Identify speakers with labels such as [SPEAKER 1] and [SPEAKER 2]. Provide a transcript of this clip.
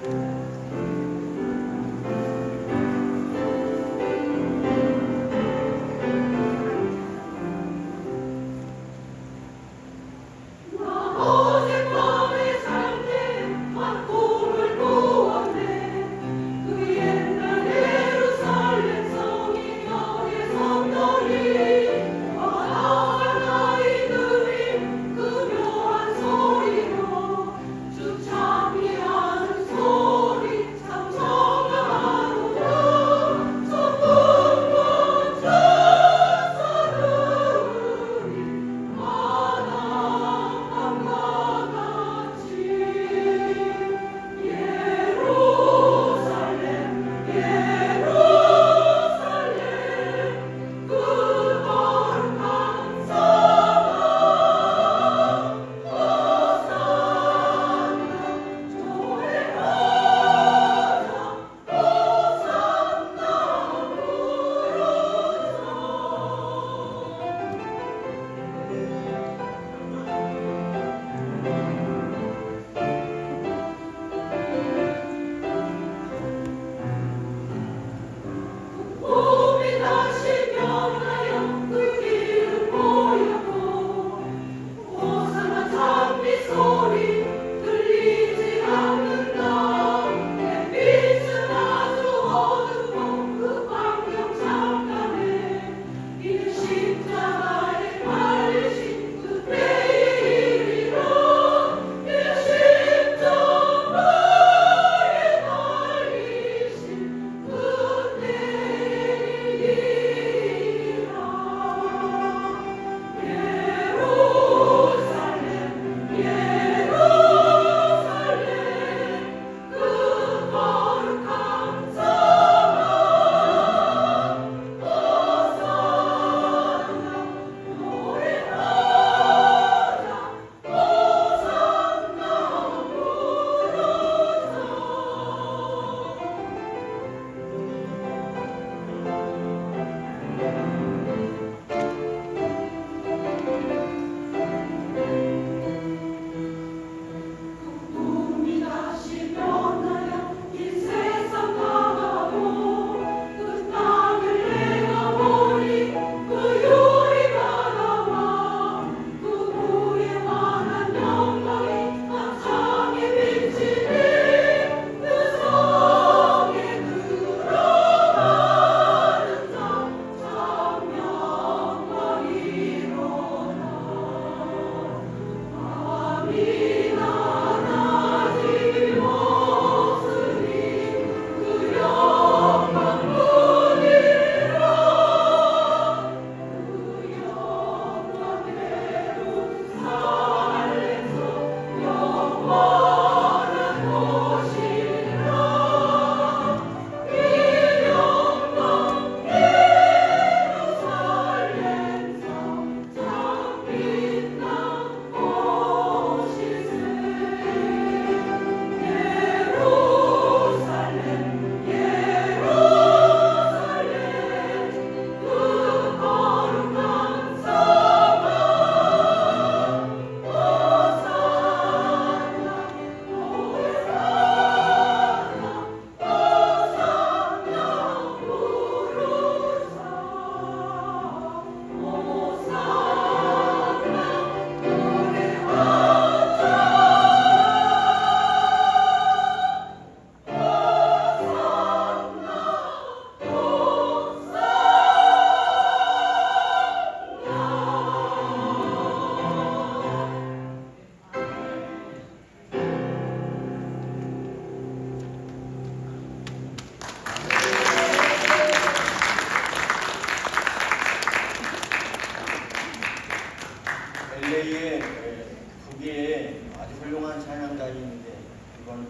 [SPEAKER 1] thank you LA의 북에 예,
[SPEAKER 2] 아주 훌륭한 찬양단이 있는데 이번